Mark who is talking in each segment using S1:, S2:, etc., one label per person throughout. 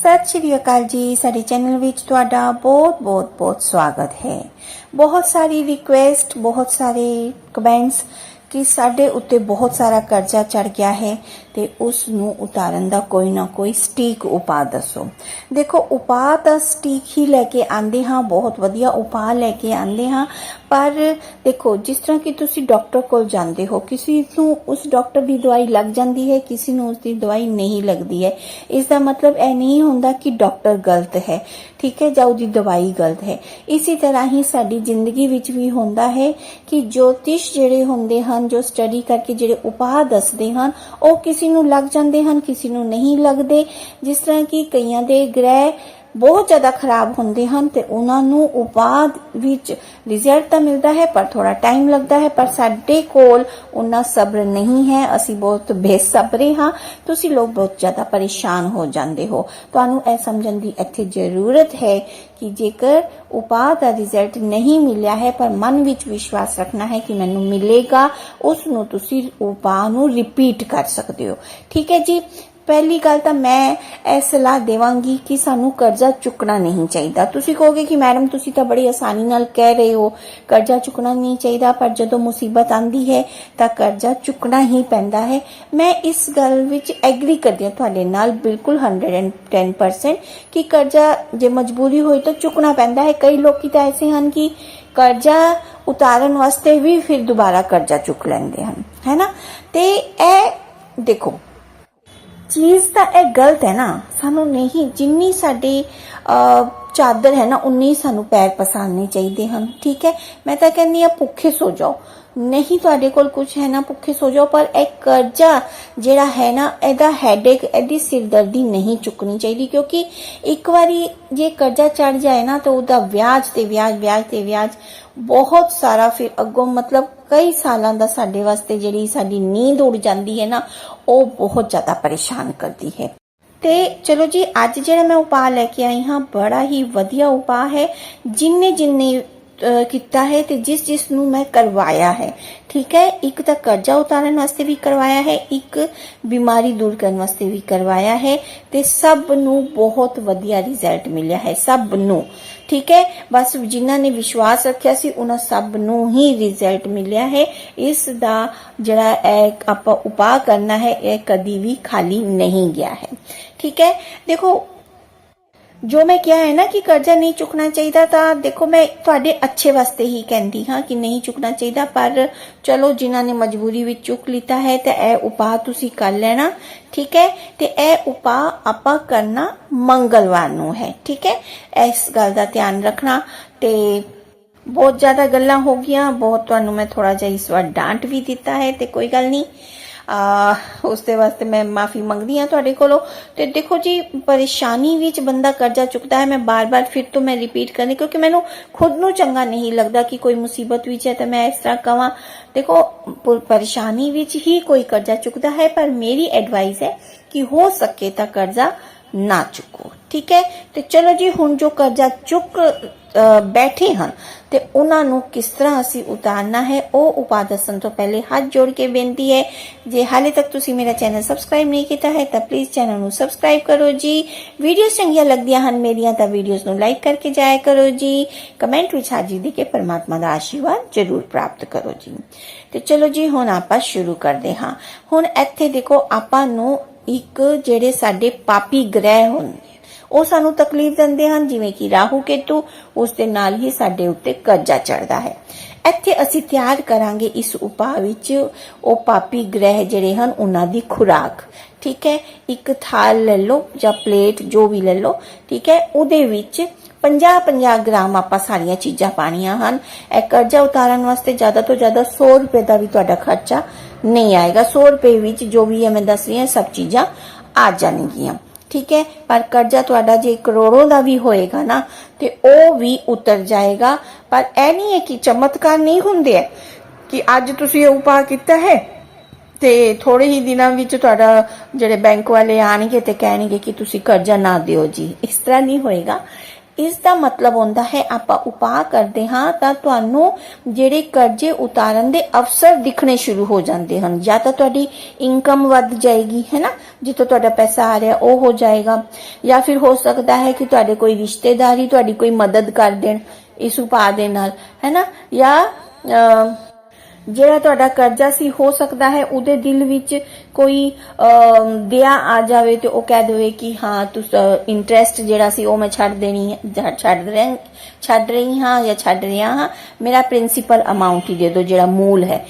S1: ਸਤਿ ਸ਼੍ਰੀ ਅਕਾਲ ਜੀ। ਸਾਡੇ ਚੈਨਲ ਵਿੱਚ ਤੁਹਾਡਾ ਬਹੁਤ ਬਹੁਤ ਬਹੁਤ ਸਵਾਗਤ ਹੈ। ਬਹੁਤ ਸਾਰੀ ਰਿਕੁਐਸਟ ਬਹੁਤ ਸਾਰੇ ਕਮੈਂਟਸ ਕਿ ਸਾਡੇ ਉੱਤੇ ਬਹੁਤ ਸਾਰਾ ਕਰਜ਼ਾ ਚੜ ਗਿਆ ਹੈ ਤੇ ਉਸ ਨੂੰ ਉਤਾਰਨ ਦਾ ਕੋਈ ਨਾ ਕੋਈ ਸਟੀਕ ਉਪਾਅ ਦੱਸੋ। ਦੇਖੋ, ਉਪਾਅ ਤਾਂ ਸਟੀਕ ਹੀ ਲੈ ਕੇ ਆਂਦੇ ਹਾਂ, ਬਹੁਤ ਵਧੀਆ ਉਪਾਅ ਲੈ ਕੇ ਆਂਦੇ ਹਾਂ, ਪਰ ਦੇਖੋ, ਜਿਸ ਤਰ੍ਹਾਂ ਕਿ ਤੁਸੀਂ ਡਾਕਟਰ ਕੋਲ ਜਾਂਦੇ ਹੋ, ਕਿਸੇ ਨੂੰ ਉਸ ਡਾਕਟਰ ਦੀ ਦਵਾਈ ਲੱਗ ਜਾਂਦੀ ਹੈ, ਕਿਸੇ ਨੂੰ ਉਸ ਦੀ ਦਵਾਈ ਨਹੀਂ ਲੱਗਦੀ ਹੈ, ਇਸ ਦਾ ਮਤਲਬ ਇਹ ਨਹੀਂ ਹੁੰਦਾ ਕਿ ਡਾਕਟਰ ਗਲਤ ਹੈ। ਠੀਕ ਹੈ ਜਾਂ ਉਹਦੀ ਦਵਾਈ ਗਲਤ ਹੈ। ਇਸੇ ਤਰ੍ਹਾਂ ਹੀ ਸਾਡੀ ਜ਼ਿੰਦਗੀ ਵਿੱਚ ਵੀ ਹੁੰਦਾ ਹੈ ਕਿ ਜੋਤਿਸ਼ ਜਿਹੜੇ ਹੁੰਦੇ ਹਨ, ਜੋ ਸਟੱਡੀ ਕਰਕੇ ਜਿਹੜੇ ਉਪਾਅ ਦੱਸਦੇ ਹਨ, ਉਹ ਕਿਸੇ ਨੂੰ ਲੱਗ ਜਾਂਦੇ ਹਨ, ਕਿਸੇ ਨੂੰ ਨਹੀਂ ਲੱਗਦੇ। ਜਿਸ ਤਰ੍ਹਾਂ ਕਿ ਕਈਆਂ ਦੇ ਗ੍ਰਹਿ ਬਹੁਤ ਜ਼ਿਆਦਾ ਖਰਾਬ ਹੁੰਦੇ ਹਨ ਤੇ ਉਹਨਾਂ ਨੂੰ ਉਪਾਅ ਵਿੱਚ ਰਿਜ਼ਲਟ ਤਾਂ ਮਿਲਦਾ ਹੈ, ਪਰ ਥੋੜਾ ਟਾਈਮ ਲੱਗਦਾ ਹੈ, ਪਰ ਸਾਡੇ ਕੋਲ ਉਹਨਾਂ ਸਬਰ ਨਹੀਂ ਹੈ। ਅਸੀਂ ਬਹੁਤ ਬੇਸਬਰੇ ਹਾਂ। ਤੁਸੀਂ ਲੋਕ ਬਹੁਤ ਜ਼ਿਆਦਾ ਪਰੇਸ਼ਾਨ ਹੋ ਜਾਂਦੇ ਹੋ। ਤੁਹਾਨੂੰ ਇਹ ਸਮਝਣ ਦੀ ਇੱਥੇ ਜ਼ਰੂਰਤ ਹੈ ਕਿ ਜੇਕਰ ਉਪਾਅ ਦਾ ਰਿਜ਼ਲਟ ਨਹੀਂ ਮਿਲਿਆ ਹੈ, ਪਰ ਮਨ ਵਿੱਚ ਵਿਸ਼ਵਾਸ ਰੱਖਣਾ ਹੈ ਕਿ ਮੈਨੂੰ ਮਿਲੇਗਾ, ਉਸ ਨੂੰ ਤੁਸੀਂ ਉਪਾਅ ਨੂੰ ਰਿਪੀਟ ਕਰ ਸਕਦੇ ਹੋ। ਠੀਕ ਹੈ ਜੀ? ਪਹਿਲੀ ਗੱਲ ਤਾਂ ਮੈਂ ਇਹ ਸਲਾਹ ਦੇਵਾਂਗੀ ਕਿ ਸਾਨੂੰ ਕਰਜ਼ਾ ਚੁੱਕਣਾ ਨਹੀਂ ਚਾਹੀਦਾ। ਤੁਸੀਂ ਕਹੋਗੇ ਕਿ ਮੈਡਮ, ਤੁਸੀਂ ਤਾਂ ਬੜੀ ਆਸਾਨੀ ਨਾਲ ਕਹਿ ਰਹੇ ਹੋ, ਕਰਜ਼ਾ ਚੁੱਕਣਾ ਨਹੀਂ ਚਾਹੀਦਾ, ਪਰ ਜਦੋਂ ਮੁਸੀਬਤ ਆਂਦੀ ਹੈ ਤਾਂ ਕਰਜ਼ਾ ਚੁੱਕਣਾ ਹੀ ਪੈਂਦਾ ਹੈ। ਮੈਂ ਇਸ ਗੱਲ ਵਿੱਚ ਐਗਰੀ ਕਰਦੀ ਹਾਂ ਤੁਹਾਡੇ ਨਾਲ ਬਿਲਕੁਲ 110% ਕਿ ਕਰਜ਼ਾ ਜੇ ਮਜਬੂਰੀ ਹੋਈ ਤਾਂ ਚੁੱਕਣਾ ਪੈਂਦਾ ਹੈ। ਕਈ ਲੋਕੀ ਤਾਂ ਐਸੇ ਹਨ ਕਿ ਕਰਜ਼ਾ ਉਤਾਰਨ ਵਾਸਤੇ ਵੀ ਫਿਰ ਦੁਬਾਰਾ ਕਰਜ਼ਾ ਚੁੱਕ ਲੈਂਦੇ ਹਨ ਹੈਨਾ ਤੇ ਇਹ ਦੇਖੋ ਚੀਜ਼ ਤਾਂ ਇਹ ਗਲਤ ਹੈ ਨਾ। ਸਾਨੂੰ ਨਹੀਂ ਜਿੰਨੀ ਸਾਡੀ ਅਹ, ਚਾਦਰ ਹੈ ਨਾ ਉਨੀ ਸਾਨੂੰ ਪੈਰ ਪਸਾਰਨੇ ਚਾਹੀਦੇ ਹਨ ਠੀਕ ਹੈ? ਮੈਂ ਤਾਂ ਕਹਿੰਦੀ ਆ ਭੁੱਖੇ ਸੋ ਜਾਓ। ਨਹੀਂ, ਤੁਹਾਡੇ ਕੋਲ ਕੁਝ ਹੈ ਨਾ, ਭੁੱਖੇ ਸੋ ਜਾਓ, ਪਰ ਇਹ ਕਰਜ਼ਾ ਜਿਹੜਾ ਹੈ ਨਾ, ਇਹਦਾ ਹੈਡੇਕ ਇਹਦੀ ਸਿਰਦਰਦੀ ਨਹੀਂ ਚੁੱਕਣੀ ਚਾਹੀਦੀ, ਕਿਉਂਕਿ ਇੱਕ ਵਾਰੀ ਜੇ ਕਰਜ਼ਾ ਚੜ ਜਾਏ ਨਾ, ਤਾਂ ਉਹਦਾ ਵਿਆਜ ਤੇ ਵਿਆਜ ਵਿਆਜ ਤੇ ਵਿਆਜ ਬਹੁਤ ਸਾਰਾ ਫਿਰ ਅੱਗੋਂ ਮਤਲਬ ਕਈ ਸਾਲਾਂ ਦਾ ਸਾਡੇ ਵਾਸਤੇ ਜਿਹੜੀ ਸਾਡੀ ਨੀਂਦ ਉੱਡ ਜਾਂਦੀ ਹੈ ਨਾ, ਉਹ ਬਹੁਤ ਜ਼ਿਆਦਾ ਪਰੇਸ਼ਾਨ ਕਰਦੀ ਹੈ। ਤੇ ਚਲੋ ਜੀ, ਅੱਜ ਜਿਹੜਾ ਮੈਂ ਉਪਾਅ ਲੈ ਕੇ ਆਈ ਹਾਂ, ਬੜਾ ਹੀ ਵਧੀਆ ਉਪਾਅ ਹੈ। ਜਿੰਨੇ ਜਿੰਨੇ ਕੀਤਾ ਹੈ ਤੇ ਜਿਸ ਜਿਸ ਨੂੰ ਮੈਂ ਕਰਵਾਇਆ ਹੈ। ਠੀਕ ਹੈ? ਇੱਕ ਤਾਂ ਕਰਜ਼ਾ ਉਤਾਰਨ ਵਾਸਤੇ ਵੀ ਕਰਵਾਇਆ ਹੈ, ਇੱਕ ਬਿਮਾਰੀ ਦੂਰ ਕਰਨ ਵਾਸਤੇ ਵੀ ਕਰਵਾਇਆ ਹੈ ਤੇ ਸਭ ਨੂੰ ਬਹੁਤ ਵਧੀਆ ਰਿਜ਼ਲਟ ਮਿਲਿਆ ਹੈ, ਸਭ ਨੂੰ। ਠੀਕ ਹੈ? ਬਸ ਜਿਨ੍ਹਾਂ ਨੇ ਵਿਸ਼ਵਾਸ ਰੱਖਿਆ ਸੀ, ਉਹਨਾਂ ਸਭ ਨੂੰ ਹੀ ਰਿਜ਼ਲਟ ਮਿਲਿਆ ਹੈ। ਇਸ ਦਾ ਜਿਹੜਾ ਆਪਾਂ ਉਪਾਅ ਕਰਨਾ ਹੈ, ਇਹ ਕਦੀ ਵੀ ਖਾਲੀ ਨਹੀਂ ਗਿਆ ਹੈ। ਠੀਕ ਹੈ? ਦੇਖੋ ਜੋ ਮੈਂ ਕਿਹਾ ਹੈ ਨਾ ਕਿ ਕਰਜ਼ਾ ਨਹੀਂ ਚੁੱਕਣਾ ਚਾਹੀਦਾ, ਤਾਂ ਦੇਖੋ ਮੈਂ ਤੁਹਾਡੇ ਅੱਛੇ ਵਾਸਤੇ ਹੀ ਕਹਿੰਦੀ ਹਾਂ ਕਿ ਨਹੀਂ ਚੁੱਕਣਾ ਚਾਹੀਦਾ, ਪਰ ਚਲੋ ਜਿਨ੍ਹਾਂ ਨੇ ਮਜਬੂਰੀ ਵਿੱਚ ਚੁੱਕ ਲਿੱਤਾ ਹੈ, ਤੇ ਇਹ ਉਪਾਅ ਤੁਸੀਂ ਕਰ ਲੈਣਾ, ਠੀਕ ਹੈ? ਤੇ ਇਹ ਉਪਾਅ ਆਪਾਂ ਕਰਨਾ ਮੰਗਲਵਾਰ ਨੂੰ ਹੈ, ਠੀਕ ਹੈ? ਇਸ ਗੱਲ ਦਾ ਧਿਆਨ ਰੱਖਣਾ, ਤੇ ਬਹੁਤ ਜ਼ਿਆਦਾ ਗੱਲਾਂ ਹੋ ਗਈਆਂ, ਬਹੁਤ ਤੁਹਾਨੂੰ ਮੈਂ ਥੋੜਾ ਜਿਹਾ ਇਸ ਵਾਰ ਡਾਂਟ ਵੀ ਦਿੱਤਾ ਹੈ, ਤੇ ਕੋਈ ਗੱਲ ਨਹੀਂ। ਉਸ ਦੇ ਵਾਸਤੇ ਮੈਂ ਮਾਫੀ ਮੰਗਦੀ ਹਾਂ ਤੁਹਾਡੇ ਕੋਲੋਂ। ਤੇ ਦੇਖੋ ਜੀ, ਪਰੇਸ਼ਾਨੀ ਵਿੱਚ ਬੰਦਾ ਕਰਜ਼ਾ ਚੁੱਕਦਾ ਹੈ, ਮੈਂ ਬਾਰ-ਬਾਰ ਫਿਰ ਤੋਂ ਮੈਂ ਰਿਪੀਟ ਕਰਨੀ, ਕਿਉਂਕਿ ਮੈਨੂੰ ਖੁਦ ਨੂੰ ਚੰਗਾ ਨਹੀਂ ਲੱਗਦਾ ਕਿ ਕੋਈ ਮੁਸੀਬਤ ਵਿੱਚ ਹੈ, ਤਾਂ ਮੈਂ ਇਸ ਤਰ੍ਹਾਂ ਕਵਾਂ, ਦੇਖੋ ਪਰੇਸ਼ਾਨੀ ਵਿੱਚ ਹੀ ਕੋਈ ਕਰਜ਼ਾ ਚੁੱਕਦਾ ਹੈ, ਪਰ ਮੇਰੀ ਐਡਵਾਈਸ ਹੈ ਕਿ ਹੋ ਸਕੇ ਤਾਂ ਕਰਜ਼ਾ ਨਾ ਚੁੱਕੋ, ਠੀਕ ਹੈ? ਤੇ ਚਲੋ ਜੀ, ਹੁਣ ਜੋ ਕਰਜ਼ਾ ਚੁੱਕ ਬੈਠੇ ਹਨ। ਤੇ ਉਹਨਾਂ ਨੂੰ ਕਿਸ ਤਰ੍ਹਾਂ ਅਸੀਂ ਉਤਾਰਨਾ ਹੈ, ਉਹ ਉਪਾਅ ਦੱਸਣ ਤੋਂ ਪਹਿਲੇ ਹੱਥ ਜੋੜ ਕੇ ਬੇਨਤੀ ਹੈ, ਜੇ ਹਾਲੇ ਤੱਕ ਤੁਸੀਂ ਮੇਰਾ ਚੈਨਲ ਸਬਸਕ੍ਰਾਈਬ ਨਹੀਂ ਕੀਤਾ ਹੈ, ਤਾਂ ਪਲੀਜ਼ ਚੈਨਲ ਨੂੰ ਸਬਸਕ੍ਰਾਈਬ ਕਰੋ ਜੀ। ਵੀਡੀਓਜ਼ ਚੰਗੀਆਂ ਲੱਗਦੀਆਂ ਹਨ ਮੇਰੀਆਂ, ਤਾਂ ਵੀਡੀਓਜ਼ ਨੂੰ ਲਾਈਕ ਕਰਕੇ ਜਾਇਆ ਕਰੋ ਜੀ। ਕਮੈਂਟ ਵਿੱਚ ਹਾਜ਼ਰੀ ਦੇ ਕੇ ਪਰਮਾਤਮਾ ਦਾ ਆਸ਼ੀਰਵਾਦ ਜ਼ਰੂਰ ਪ੍ਰਾਪਤ ਕਰੋ ਜੀ। ਤੇ ਚਲੋ ਜੀ, ਹੁਣ ਆਪਾਂ ਸ਼ੁਰੂ ਕਰਦੇ ਹਾਂ। ਹੁਣ ਇੱਥੇ ਦੇਖੋ, ਆਪਾਂ ਨੂੰ ਇੱਕ ਜਿਹੜੇ ਸਾਡੇ ਪਾਪੀ ਗ੍ਰਹਿ ਹੁੰਦੇ ਉਹ ਸਾਨੂੰ ਤਕਲੀਫ ਦਿੰਦੇ ਹਨ, ਜਿਵੇਂ ਕਿ ਰਾਹੂ ਕੇਤੂ, ਉਸ ਦੇ ਨਾਲ ਹੀ ਸਾਡੇ ਉੱਤੇ ਕਰਜ਼ਾ ਚੜਦਾ ਹੈ। ਇੱਥੇ ਅਸੀਂ ਤਿਆਰ ਕਰਾਂਗੇ ਇਸ ਉਪਾਅ ਵਿੱਚ, ਉਹ ਪਾਪੀ ਗ੍ਰਹਿ ਜਿਹੜੇ ਹਨ, ਉਹਨਾਂ ਦੀ ਖੁਰਾਕ। ਠੀਕ ਹੈ, ਇੱਕ ਥਾਲ ਲੈ ਲਓ ਜਾਂ ਪਲੇਟ, ਜੋ ਵੀ ਲੈ ਲਓ। ਠੀਕ ਹੈ, ਉਹਦੇ ਵਿੱਚ 50-50 ਗ੍ਰਾਮ ਆਪਾਂ ਸਾਰੀਆਂ ਚੀਜ਼ਾਂ ਪਾਣੀਆਂ ਹਨ। ਇਹ ਕਰਜ਼ਾ ਉਤਾਰਨ ਵਾਸਤੇ ਜ਼ਿਆਦਾ ਤੋਂ ਜ਼ਿਆਦਾ 100 ਰੁਪਏ ਦਾ ਵੀ ਤੁਹਾਡਾ ਖਰਚਾ ਨਹੀਂ ਆਏਗਾ। 100 ਰੁਪਏ ਵਿੱਚ ਜੋ ਵੀ ਹੈ, ਮੈਂ ਦੱਸ ਰਹੀ ਹਾਂ ਸਭ ਚੀਜ਼ਾਂ ਆ ਜਾਣਗੀਆਂ। ਠੀਕ ਹੈ? ਪਰ ਕਰਜ਼ਾ ਤੁਹਾਡਾ ਜੇ ਕਰੋੜੋਂ ਦਾ ਵੀ ਹੋਏਗਾ ਨਾ, ਤੇ ਉਹ ਵੀ ਉਤਰ ਜਾਏਗਾ। ਪਰ ਇਹ ਨਹੀਂ ਹੈ ਕਿ ਚਮਤਕਾਰ ਨਹੀਂ ਹੁੰਦੇ ਹੈ ਕਿ ਅੱਜ ਤੁਸੀਂ ਇਹ ਉਪਾਅ ਕੀਤਾ ਹੈ ਤੇ ਥੋੜੇ ਹੀ ਦਿਨਾਂ ਵਿੱਚ ਤੁਹਾਡਾ ਜਿਹੜੇ ਬੈਂਕ ਵਾਲੇ ਆਣਗੇ ਤੇ ਕਹਿਣਗੇ ਕਿ ਤੁਸੀਂ ਕਰਜ਼ਾ ਨਾ ਦਿਓ ਜੀ। ਇਸ ਤਰ੍ਹਾਂ ਨਹੀਂ ਹੋਏਗਾ। ਇਸ ਦਾ ਮਤਲਬ ਹੁੰਦਾ ਹੈ, ਆਪਾਂ ਉਪਾਅ ਕਰਦੇ ਹਾਂ ਤਾਂ ਤੁਹਾਨੂੰ ਜਿਹੜੇ ਕਰਜ਼ੇ ਉਤਾਰਨ ਦੇ ਅਵਸਰ ਦਿਖਣੇ ਸ਼ੁਰੂ ਹੋ ਜਾਂਦੇ ਹਨ। ਜਾਂ ਤਾਂ ਤੁਹਾਡੀ ਇਨਕਮ ਵੱਧ ਜਾਏਗੀ, ਹੈ ਨਾ? ਜਿੱਥੋਂ ਤੁਹਾਡਾ ਪੈਸਾ ਆ ਰਿਹਾ, ਉਹ ਹੋ ਜਾਏਗਾ। ਜਾਂ ਫਿਰ ਹੋ ਸਕਦਾ ਹੈ ਕਿ ਤੁਹਾਡੇ ਕੋਈ ਰਿਸ਼ਤੇਦਾਰੀ ਤੁਹਾਡੀ ਕੋਈ ਮਦਦ ਕਰ ਦੇਣ ਇਸ ਉਪਾਅ ਦੇ ਨਾਲ, ਹੈ ਨਾ? ਜਾਂ ਜਿਹੜਾ ਤੁਹਾਡਾ ਕਰਜ਼ਾ ਸੀ ਹੋ ਸਕਦਾ ਹੈ ਉਹਦੇ ਦਿਲ ਵਿੱਚ ਕੋਈ ਅਮ, ਆ ਜਾਵੇ ਤੇ ਉਹ ਕਹਿ ਦੇਵੇ ਕਿ ਹਾਂ ਤੁਸੀਂ ਇੰਟਰਸਟ ਜਿਹੜਾ ਸੀ ਉਹ ਮੈਂ ਛੱਡ ਦੇਣੀ ਛੱਡ ਰਿਹਾ ਛੱਡ ਰਹੀ ਹਾਂ ਜਾਂ ਛੱਡ ਰਿਹਾ ਹਾਂ ਮੇਰਾ ਪ੍ਰਿੰਸੀਪਲ ਅਮਾਉਂਟ ਹੀ ਦੇ ਦਿਓ ਜਿਹੜਾ ਮੂਲ ਹੈ।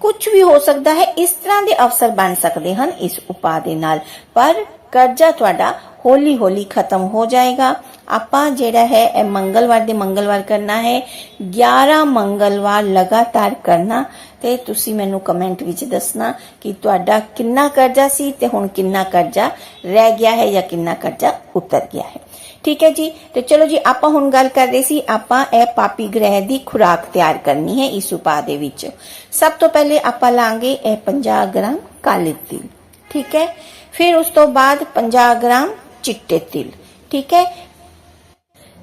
S1: ਕੁਝ ਵੀ ਹੋ ਸਕਦਾ ਹੈ ਇਸ ਤਰ੍ਹਾਂ ਦੇ ਅਫਸਰ ਬਣ ਸਕਦੇ ਹਨ ਇਸ ਉਪਾਅ ਦੇ ਨਾਲ। ਪਰ ਕਰਜ਼ਾ ਤੁਹਾਡਾ ਹੌਲੀ ਹੌਲੀ ਖਤਮ ਹੋ ਜਾਏਗਾ। ਆਪਾਂ ਜਿਹੜਾ ਹੈ, ਇਹ ਮੰਗਲਵਾਰ ਦੇ ਮੰਗਲਵਾਰ ਕਰਨਾ ਹੈ। 11 ਮੰਗਲਵਾਰ ਲਗਾਤਾਰ ਕਰਨਾ। ਤੇ ਤੁਸੀਂ ਮੈਨੂੰ ਕਮੈਂਟ ਵਿੱਚ ਦੱਸਣਾ ਕਿ ਤੁਹਾਡਾ ਕਿੰਨਾ ਕਰਜ਼ਾ ਸੀ ਤੇ ਹੁਣ ਕਿੰਨਾ ਕਰਜ਼ਾ ਰਹਿ ਗਿਆ ਹੈ ਜਾਂ ਕਿੰਨਾ ਕਰਜ਼ਾ ਉਤਰ ਗਿਆ ਹੈ। ਠੀਕ ਹੈ ਜੀ? ਤੇ ਚਲੋ ਜੀ, ਆਪਾਂ ਹੁਣ ਗੱਲ ਕਰ ਰਹੇ ਸੀ, ਆਪਾਂ ਇਹ ਪਾਪੀ ਗ੍ਰਹਿ ਦੀ ਖੁਰਾਕ ਤਿਆਰ ਕਰਨੀ ਹੈ ਇਸ ਉਪਾਅ ਦੇ ਵਿੱਚ। ਸਭ ਤੋਂ ਪਹਿਲੇ ਆਪਾਂ ਲਾਂਗੇ ਇਹ 50 ਗ੍ਰਾਮ ਕਾਲੇ ਤਿਲ। ਠੀਕ ਹੈ? ਫਿਰ ਉਸ ਤੋਂ ਬਾਅਦ 50 ਗ੍ਰਾਮ ਚਿੱਟੇ ਤਿਲ, ਠੀਕ ਹੈ?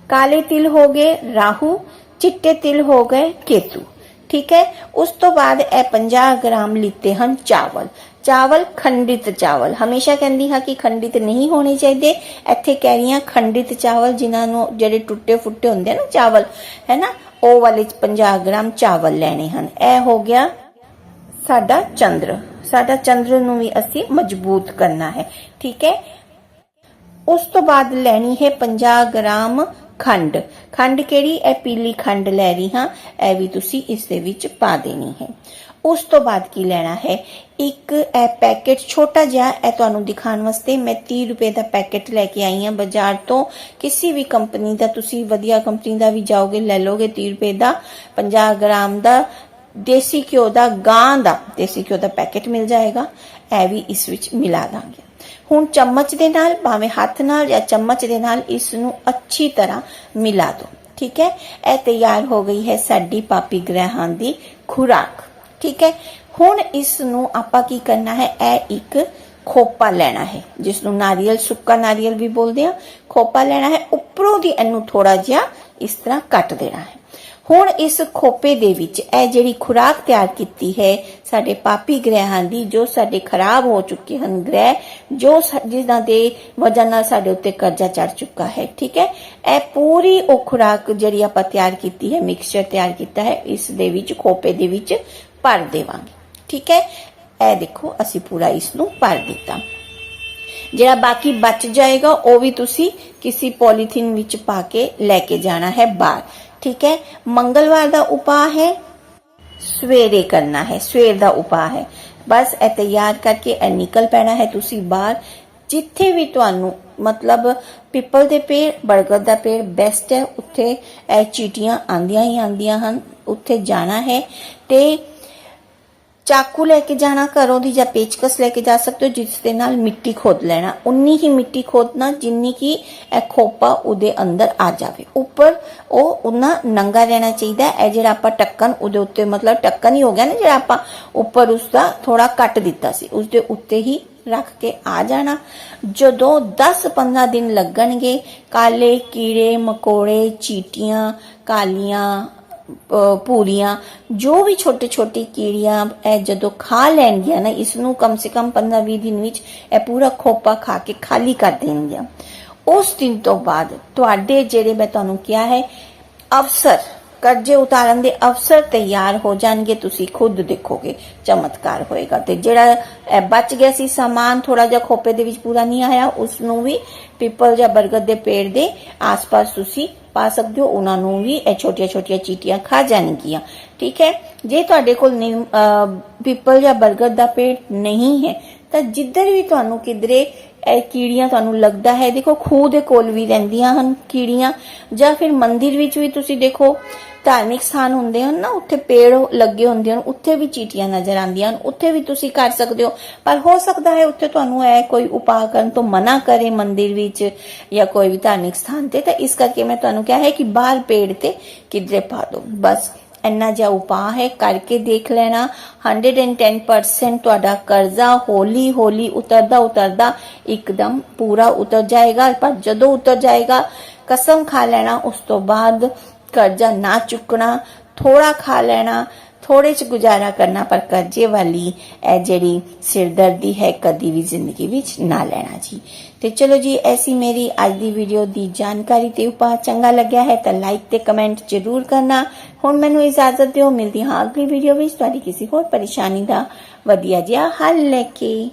S1: ਕਾਲੇ ਤਿਲ ਹੋ ਗਏ ਰਾਹੂ, ਚਿੱਟੇ ਤਿਲ ਹੋ ਗਏ ਕੇਤੂ, ਠੀਕ ਹੈ? ਉਸ ਤੋਂ ਬਾਅਦ ਇਹ 50 ਗ੍ਰਾਮ ਲਿੱਤੇ ਹਨ ਚਾਵਲ। ਚਾਵਲ ਖੰਡਿਤ ਚਾਵਲ। ਹਮੇਸ਼ਾ ਕਹਿੰਦੀ ਹਾਂ ਕਿ ਖੰਡਿਤ ਨਹੀਂ ਹੋਣੇ ਚਾਹੀਦੇ। ਇੱਥੇ ਕਹਿ ਰਹੀ ਹਾਂ ਖੰਡਿਤ ਚਾਵਲ, ਜਿਨ੍ਹਾਂ ਨੂੰ ਜਿਹੜੇ ਟੁੱਟੇ ਫੁੱਟੇ ਹੁੰਦੇ ਨਾ ਚਾਵਲ, ਹੈ ਨਾ? ਉਹ ਵਾਲੇ 50 ਗ੍ਰਾਮ ਚਾਵਲ ਲੈਣੇ ਹਨ। ਇਹ ਹੋ ਗਿਆ ਸਾਡਾ ਚੰਦਰ। ਸਾਡਾ ਚੰਦਰ ਨੂੰ ਵੀ ਅਸੀਂ ਮਜ਼ਬੂਤ ਕਰਨਾ ਹੈ। ਠੀਕ ਹੈ? ਉਸ ਤੋਂ ਬਾਅਦ ਲੈਣੀ ਹੈ 50 ਗ੍ਰਾਮ ਖੰਡ। ਖੰਡ ਕਿਹੜੀ? ਇਹ ਪੀਲੀ ਖੰਡ ਲੈ ਰਹੀ ਹਾਂ। ਇਹ ਵੀ ਤੁਸੀਂ ਇਸ ਦੇ ਵਿੱਚ ਪਾ ਦੇਣੀ ਹੈ। ਉਸ ਤੋਂ ਬਾਅਦ ਕੀ ਲੈਣਾ ਹੈ? ਇੱਕ ਇਹ ਪੈਕੇਟ ਛੋਟਾ ਜਿਹਾ, ਇਹ ਤੁਹਾਨੂੰ ਦਿਖਾਉਣ ਵਾਸਤੇ ਮੈਂ 30 ਰੁਪਏ ਦਾ ਪੈਕੇਟ ਲੈ ਕੇ ਆਈ ਹਾਂ ਬਾਜ਼ਾਰ ਤੋਂ। ਕਿਸੇ ਵੀ ਕੰਪਨੀ ਦਾ, ਤੁਸੀਂ ਵਧੀਆ ਕੰਪਨੀ ਦਾ ਵੀ ਜਾਓਗੇ, ਲੈ ਲੋਗੇ 30 ਰੁਪਏ ਦਾ। 50 ਗ੍ਰਾਮ ਦਾ ਦੇਸੀ ਘਿਓ ਦਾ ਗਾਂ ਦਾ, ਦੇਸੀ ਘਿਓ ਦਾ ਪੈਕੇਟ ਮਿਲ ਜਾਏਗਾ, ਇਹ ਵੀ ਇਸ ਵਿੱਚ ਮਿਲਾ ਦਾਂਗੇ। ਹੁਣ ਚਮਚ ਦੇ ਨਾਲ, ਭਾਵੇਂ ਹੱਥ ਨਾਲ ਜਾਂ ਚਮਚ ਦੇ ਨਾਲ ਇਸ ਨੂੰ ਅੱਛੀ ਤਰ੍ਹਾਂ ਮਿਲਾ ਦਿਓ ਠੀਕ ਹੈ? ਇਹ ਤਿਆਰ ਹੋ ਗਈ ਹੈ ਸਾਡੀ ਪਾਪੀ ਗ੍ਰਹਿਾਂ ਦੀ ਖੁਰਾਕ, ਠੀਕ ਹੈ? ਹੁਣ ਇਸ ਨੂੰ ਆਪਾਂ ਕੀ ਕਰਨਾ ਹੈ? ਇਹ ਇੱਕ ਖੋਪਾ ਲੈਣਾ ਹੈ, ਜਿਸ ਨੂੰ ਨਾਰੀਅਲ, ਸੁੱਕਾ ਨਾਰੀਅਲ ਵੀ ਬੋਲਦੇ ਆ। ਖੋਪਾ ਲੈਣਾ ਹੈ, ਉੱਪਰੋਂ ਦੀ ਇਹਨੂੰ ਥੋੜਾ ਜਿਹਾ ਇਸ ਤਰ੍ਹਾਂ ਕੱਟ ਦੇਣਾ ਹੈ। ਹੁਣ ਇਸ ਖੋਪੇ ਦੇ ਵਿੱਚ ਇਹ ਜਿਹੜੀ ਖੁਰਾਕ ਤਿਆਰ ਕੀਤੀ ਹੈ, ਸਾਡੇ ਪਾਪੀ ਗ੍ਰਹਿਾਂ ਦੀ, ਜੋ ਸਾਡੇ ਖਰਾਬ ਹੋ ਚੁੱਕੇ ਹਨ ਗ੍ਰਹਿ, ਜੋ ਜਿਨ੍ਹਾਂ ਦੇ ਵਜ੍ਹਾ ਨਾਲ ਸਾਡੇ ਉੱਤੇ ਕਰਜ਼ਾ ਚੜ ਚੁੱਕਾ ਹੈ, ਠੀਕ ਹੈ? ਇਹ ਪੂਰੀ ਉਹ ਖੁਰਾਕ ਜਿਹੜੀ ਆਪਾਂ ਤਿਆਰ ਕੀਤੀ ਹੈ ਮਿਕਸਚਰ ਤਿਆਰ ਕੀਤਾ ਹੈ, ਇਸ ਦੇ ਵਿੱਚ, ਖੋਪੇ ਦੇ ਵਿੱਚ ਭਰ ਦੇਵਾਂਗੇ, ਠੀਕ ਹੈ? ਇਹ ਦੇਖੋ, ਅਸੀਂ ਪੂਰਾ ਇਸ ਨੂੰ ਭਰ ਦਿੱਤਾ। ਜਿਹੜਾ ਬਾਕੀ ਬਚ ਜਾਏਗਾ, ਉਹ ਵੀ ਤੁਸੀਂ ਕਿਸੇ ਪੋਲੀਥੀਨ ਵਿੱਚ ਪਾ ਕੇ ਲੈ ਕੇ ਜਾਣਾ ਹੈ ਬਾਹਰ। ਠੀਕ ਹੈ? ਮੰਗਲਵਾਰ ਦਾ ਉਪਾਅ ਹੈ, ਸਵੇਰੇ ਕਰਨਾ ਹੈ, ਸਵੇਰ ਦਾ ਉਪਾਅ ਹੈ। ਬਸ ਇਹ ਤਿਆਰ ਕਰਕੇ ਇਹ ਨਿਕਲ ਪੈਣਾ ਹੈ ਤੁਸੀਂ ਬਾਹਰ। ਜਿੱਥੇ ਵੀ ਤੁਹਾਨੂੰ, ਮਤਲਬ ਪਿੱਪਲ ਦੇ ਪੇੜ, ਬਰਗਦ ਦਾ ਪੇੜ ਬੈਸਟ ਹੈ, ਉੱਥੇ ਇਹ ਚੀਟੀਆਂ ਆਂਦੀਆਂ ਹੀ ਆਂਦੀਆਂ ਹਨ, ਉੱਥੇ ਜਾਣਾ ਹੈ। ਤੇ ਚਾਕੂ ਲੈ ਕੇ ਜਾਣਾ, ਘਰੋਂ ਦੀ ਜਾਂ ਪੇਚਕਸ ਲੈ ਕੇ ਜਾ ਸਕਦੇ ਹੋ, ਜਿਸ ਦੇ ਨਾਲ ਮਿੱਟੀ ਖੋਦ ਲੈਣਾ। ਉਨੀ ਹੀ ਮਿੱਟੀ ਖੋਦਣਾ, ਜਿੰਨੀ ਕਿ ਇਹ ਖੋਪਾ ਉਹਦੇ ਅੰਦਰ ਆ ਜਾਵੇ। ਉੱਪਰ ਉਹ ਉਹਨਾਂ ਨੰਗਾ ਰਹਿਣਾ ਚਾਹੀਦਾ ਇਹ ਜਿਹੜਾ ਆਪਾਂ ਟੱਕਨ ਉਹਦੇ ਉੱਤੇ ਮਤਲਬ ਟੱਕਨ ਹੀ ਹੋ ਗਿਆ ਨਾ, ਜਿਹੜਾ ਆਪਾਂ ਉੱਪਰ ਉਸ ਦਾ ਥੋੜਾ ਕੱਟ ਦਿੱਤਾ ਸੀ। ਉਸ ਦੇ ਉੱਤੇ ਹੀ ਰੱਖ ਕੇ ਆ ਜਾਣਾ। ਜਦੋਂ 10-15 ਦਿਨ ਲੱਗਣਗੇ, ਕਾਲੇ ਕੀੜੇ, ਮਕੋੜੇ, ਚੀਟੀਆਂ, ਕਾਲੀਆਂ ਪੂਰੀਆਂ, ਜੋ ਵੀ ਛੋਟੇ ਛੋਟੀ ਕੀੜੀਆਂ ਇਹ ਜਦੋਂ ਖਾ ਲੈਣਗੀਆਂ ਨਾ, ਇਸ ਨੂੰ ਕਮ ਸੇ ਕਮ 15-20 ਦਿਨ ਵਿੱਚ ਇਹ ਪੂਰਾ ਖੋਪਾ ਖਾ ਕੇ ਖਾਲੀ ਕਰ ਦੇਣਗੀਆਂ। ਉਸ ਦਿਨ ਤੋਂ ਬਾਅਦ ਤੁਹਾਡੇ ਜਿਹੜੇ ਮੈਂ ਤੁਹਾਨੂੰ ਕਿਹਾ ਹੈ ਅਵਸਰ ਕਰਜ਼ੇ ਉਤਾਰਨ ਦੇ ਅਵਸਰ ਤਿਆਰ ਹੋ ਜਾਣਗੇ, ਤੁਸੀਂ ਖੁਦ ਦੇਖੋਗੇ, ਚਮਤਕਾਰ ਹੋਏਗਾ। ਤੇ ਜਿਹੜਾ ਬਚ ਗਿਆ ਸੀ ਸਾਮਾਨ ਥੋੜਾ ਜਿਹਾ ਖੋਪੇ ਦੇ ਵਿੱਚ ਪੂਰਾ ਨਹੀਂ ਆਇਆ ਉਸ ਨੂੰ ਵੀ ਪਿੱਪਲ ਜਾਂ ਬਰਗਦ ਦੇ ਪੇੜ ਦੇ ਆਸ-ਪਾਸ ਤੁਸੀਂ ਪਾ ਸਕਦੇ ਹੋ, ਉਹਨਾਂ ਨੂੰ ਵੀ ਇਹ ਛੋਟੀਆਂ-ਛੋਟੀਆਂ ਚੀਟੀਆਂ ਖਾ ਜਾਣਗੀਆਂ। ਠੀਕ ਹੈ? ਜੇ ਤੁਹਾਡੇ ਕੋਲ ਪੀਪਲ ਜਾਂ ਬਰਗਦ ਦਾ ਪੇੜ ਨਹੀਂ ਹੈ, ਤਾਂ ਜਿੱਧਰ ਵੀ ਤੁਹਾਨੂੰ ਕਿਧਰੇ ਇਹ ਕੀੜੀਆਂ ਤੁਹਾਨੂੰ ਲੱਗਦਾ ਹੈ, ਦੇਖੋ, ਖੂਹ ਦੇ ਕੋਲ ਵੀ ਰਹਿੰਦੀਆਂ ਹਨ ਕੀੜੀਆਂ, ਜਾਂ ਫਿਰ ਮੰਦਿਰ ਵਿੱਚ ਵੀ ਤੁਸੀਂ ਦੇਖੋ, ਧਾਰਮਿਕ ਸਥਾਨ ਹੁੰਦੇ ਹਨ ਨਾ, ਉੱਥੇ ਪੇੜ ਲੱਗੇ ਹੁੰਦੇ ਹਨ, ਉੱਥੇ ਵੀ ਚੀਟੀਆਂ ਨਜ਼ਰ ਆਉਂਦੀਆਂ ਹਨ, ਉੱਥੇ ਵੀ ਤੁਸੀਂ ਕਰ ਸਕਦੇ ਹੋ, ਪਰ ਹੋ ਸਕਦਾ ਹੈ ਉੱਥੇ ਤੁਹਾਨੂੰ ਇਹ ਕੋਈ ਉਪਾਅ ਕਰਨ ਤੋਂ ਮਨਾ ਕਰੇ ਮੰਦਿਰ ਵਿੱਚ ਜਾਂ ਕੋਈ ਵੀ ਧਾਰਮਿਕ ਸਥਾਨ ਤੇ, ਤਾਂ ਇਸ ਕਰਕੇ ਮੈਂ ਤੁਹਾਨੂੰ ਕਿਹਾ ਹੈ ਕਿ ਬਾਹਰ ਪੇੜ ਤੇ ਕਿਧਰੇ ਪਾ ਦਿਓ, ਬਸ। ਇੰਨਾ ਜਿਹਾ ਉਪਾਅ ਹੈ, ਕਰਕੇ ਦੇਖ ਲੈਣਾ। 110% ਤੁਹਾਡਾ ਕਰਜ਼ਾ ਹੌਲੀ ਹੌਲੀ ਉਤਰਦਾ ਉਤਰਦਾ ਇੱਕਦਮ ਪੂਰਾ ਉਤਰ ਜਾਏਗਾ। ਪਰ ਜਦੋਂ ਉਤਰ ਜਾਏਗਾ, ਕਸਮ ਖਾ ਲੈਣਾ, ਉਸ ਤੋਂ ਬਾਅਦ ਕਰਜ਼ਾ ਨਾ ਚੁੱਕਣਾ ਥੋੜਾ ਖਾ ਲੈਣਾ ਥੋੜੇ ਚ ਗੁਜ਼ਾਰਾ ਕਰਨਾ, ਪਰ ਕਰਜ਼ੇ ਵਾਲੀ ਇਹ ਜਿਹੜੀ ਸਿਰਦਰਦੀ ਹੈ, ਕਦੀ ਵੀ ਜ਼ਿੰਦਗੀ ਵਿੱਚ ਨਾ ਲੈਣਾ ਜੀ। ਤੇ ਚਲੋ ਜੀ ਐਸੀ ਮੇਰੀ ਅੱਜ ਦੀ ਵੀਡੀਓ ਦੀ ਜਾਣਕਾਰੀ। ਤੇ ਉਪਾਅ ਚੰਗਾ ਲੱਗਿਆ ਹੈ ਤਾਂ ਲਾਈਕ ਤੇ ਕਮੈਂਟ ਜ਼ਰੂਰ ਕਰਨਾ। ਹੁਣ ਮੈਨੂੰ ਇਜਾਜ਼ਤ ਦਿਓ, ਮਿਲਦੀ ਹਾਂ ਅਗਲੀ ਵੀਡੀਓ ਵਿੱਚ। ਤੁਹਾਡੀ ਕਿਸੇ ਹੋਰ ਪਰੇਸ਼ਾਨੀ ਦਾ ਵਧੀਆ ਜਿਹਾ ਹੱਲ ਲੈ ਕੇ।